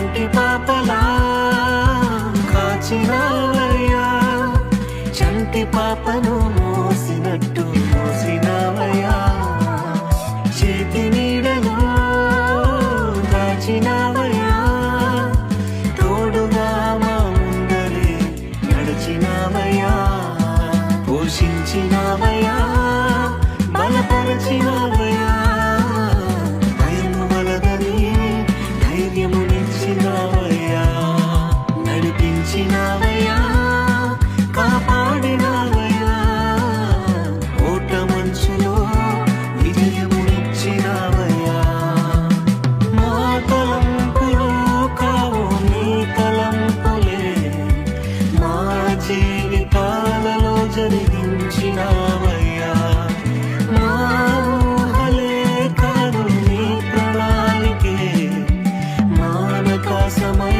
కంటి పాపలా కాచినావయ్యా చంటి పాపను మోసినట్టు మోసినావయ్యా. చేతి నీడలో దాచినావయ్యా. తోడుగా మా ముందరే నడిచినావయ్యా. పోషించినావయ్యా. బలపరచినావయ్యా. జరిగించినావయ్యా మా ఊహలే కాదు నీ ప్రణాళికే. మానక సమయ